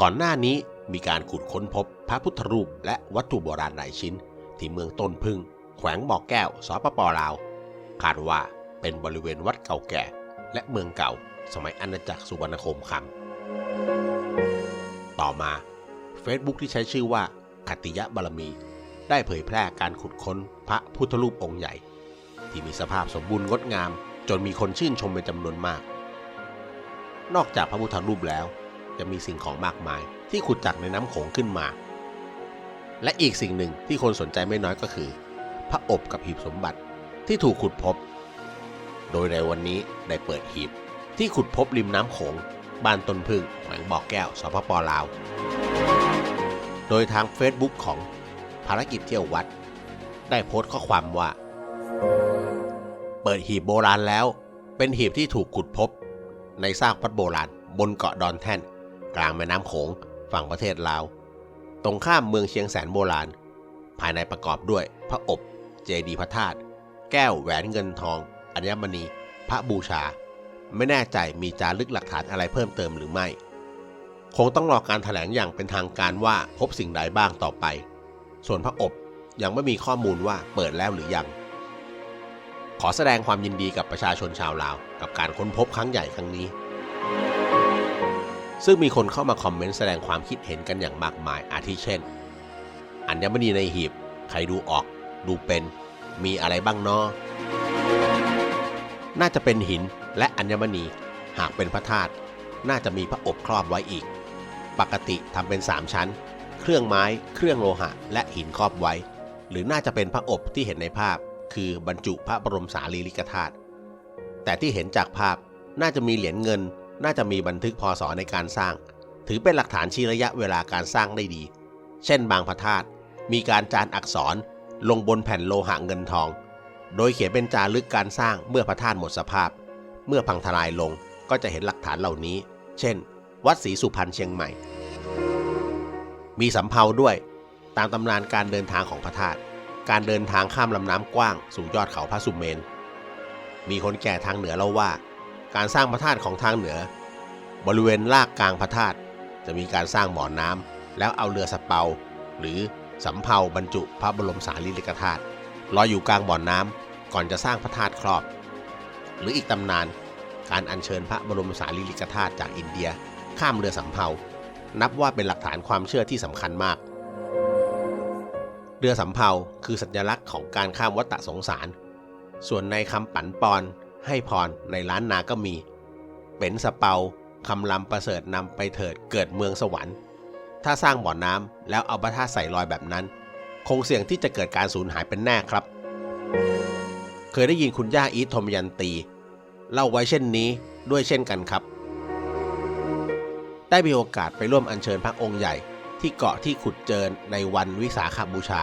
ก่อนหน้านี้มีการขุดค้นพบพระพุทธรูปและวัตถุโบราณหลายชิ้น ที่เมืองต้นพึ่ง แขวงบ่อแก้วสปปลาว คาดว่าเป็นบริเวณวัดเก่าแก่ และเมืองเก่า สมัยอาณาจักรสุวรรณคมคำต่อมา Facebook ที่ใช้ชื่อว่าคติยะบารมี ได้เผยแพร่การขุดค้นพระพุทธรูปองค์ใหญ่ ที่มีสภาพสมบูรณ์งดงาม จนมีคนชื่นชมเป็นจำนวนมาก นอกจากพระพุทธรูปแล้ว จะมีสิ่งของมากมาย ที่ขุดจากในน้ำโขงขึ้นมา และอีกสิ่งหนึ่งที่คนสนใจไม่น้อยก็คือ พระอบกับหีบสมบัติที่ถูกขุดพบ โดยในวันนี้ได้เปิดหีบ ที่ขุดพบริมน้ำโขงบ้านต้นพึ่งแขวงบ่อแก้วสปปลาว โดยทาง Facebook ของภารกิจเที่ยววัด ได้โพสต์ข้อความว่า เปิดหีบโบราณแล้ว เป็นหีบที่ถูกขุดพบ ในซากวัดโบราณบนเกาะดอนแท่น กลางแม่น้ำโขงฝั่งประเทศลาว ตรงข้ามเมืองเชียงแสนโบราณ ภายในประกอบด้วยพระอบเจดีย์พระธาตุแก้วแหวนเงินทอง อัญมณี พระบูชา ไม่แน่ใจมีจารึกหลักฐานอะไรเพิ่มเติมหรือไม่ คงต้องรอการถแถลงอย่างเป็นทางการว่าพบสิ่งใดบ้างต่อไป ส่วนพระอบยังไม่มีข้อมูลว่าเปิดแล้วหรือยัง ขอแสดงความยินดีกับประชาชนชาวลาว กับการค้นพบครั้งใหญ่ครั้งนี้ ซึ่งมีคนเข้ามาคอมเมนต์แสดงความคิดเห็นกันอย่างมากมาย อาทิเช่น อัญมณีในหีบ ใครดูออก ดูเป็น มีอะไรบ้างเนาะน่าจะเป็นหินและอัญมณี หากเป็นพระธาตุ น่าจะมีพระอบครอบไว้อีก ปกติทำเป็น3ชั้น เครื่องไม้ เครื่องโลหะ และหินครอบไว้ หรือน่าจะเป็นพระอบที่เห็นในภาพ คือบรรจุพระบรมสารีริกธาตุ แต่ที่เห็นจากภาพ น่าจะมีเหรียญเงิน น่าจะมีบันทึกพศในการสร้าง ถือเป็นหลักฐานชี้ระยะเวลาการสร้างได้ดี เช่นบางพระธาตุมีการจานอักษรลงบนแผ่นโลหะเงินทอง โดยเขียนเป็นจารึกการสร้างเมื่อพระธาตุหมดสภาพ เมื่อพังทลายลงก็จะเห็นหลักฐานเหล่านี้ เช่น วัดศรีสุพรรณเชียงใหม่ มีสำเภาด้วยตามตำนานการเดินทางของพระธาตุการเดินทางข้ามลำน้ำกว้างสู่ยอดเขาพระสุเมน มีคนแก่ทางเหนือเล่าว่า การสร้างพระธาตุของทางเหนือ บริเวณลากกลางพระธาตุจะมีการสร้างบ่อน้ำแล้วเอาเรือสเปา หรือสำเภาบรรจุพระบรมสารีริกธาตุลอยอยู่กลางบ่อน้ำก่อนจะสร้างพระธาตุครอบ หรืออีกตำนาน การอัญเชิญพระบรมสารีริกธาตุจากอินเดีย ข้ามเรือสำเภา นับว่าเป็นหลักฐานความเชื่อที่สำคัญมากเรือสำเภาคือสัญลักษณ์ของการข้ามวัฏสงสาร ส่วนในคำปันปอน ให้พรในล้านนาก็มี เป็นสเปาคำลำประเสริฐนำไปเถิดเกิดเมืองสวรรค์ ถ้าสร้างบ่อน้ำแล้วเอาพระธาตุใส่ลอยแบบนั้น คงเสี่ยงที่จะเกิดการสูญหายเป็นแน่ครับ เคยได้ยินคุณย่าอีทโทมยันตี เล่าไว้เช่นนี้ด้วยเช่นกันครับ ได้มีโอกาสไปร่วมอัญเชิญพระองค์ใหญ่ที่เกาะที่ขุดเจอในวันวิสาขบูชา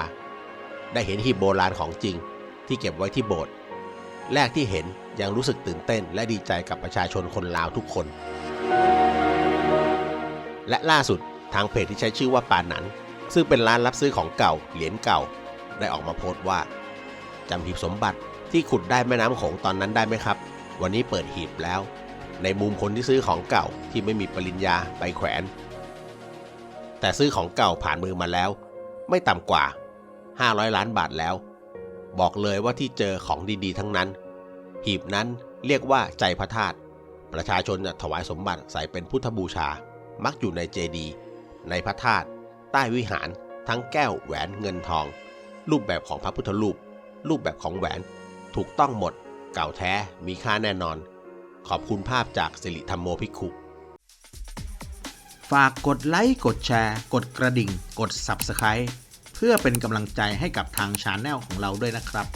ได้เห็นหีบโบราณของจริงที่เก็บไว้ที่โบสถ์ แรกที่เห็นยังรู้สึกตื่นเต้น และดีใจกับประชาชนคนลาวทุกคน และล่าสุดทางเพจที่ใช้ชื่อว่าปานัน ซึ่งเป็นร้านรับซื้อของเก่า เหรียญเก่า ได้ออกมาโพสต์ว่าจำหีบสมบัติที่ขุดได้แม่น้ำโขงตอนนั้นได้ไหมครับ วันนี้เปิดหีบแล้ว ในมุมคนที่ซื้อของเก่าที่ไม่มีปริญญาไปแขวน แต่ซื้อของเก่าผ่านมือมาแล้ว ไม่ต่ำกว่า 500 ล้านบาทแล้ว บอกเลยว่าที่เจอของดีๆ ทั้งนั้น หีบนั้นเรียกว่าใจพระธาตุประชาชนจะถวายสมบัติใส่เป็นพุทธบูชา มักอยู่ในเจดีย์ในพระธาตุใต้วิหาร ทั้งแก้วแหวนเงินทอง รูปแบบของพระพุทธรูป รูปแบบของแหวน ถูกต้องหมด เก่าแท้มีค่าแน่นอน ขอบคุณภาพจากสิริธรรมโมพิคุฝากกดไลค์กดแชร์ กดกระดิ่ง กด Subscribe เพื่อเป็นกำลังใจให้กับทางชาแนลของเราด้วยนะครับ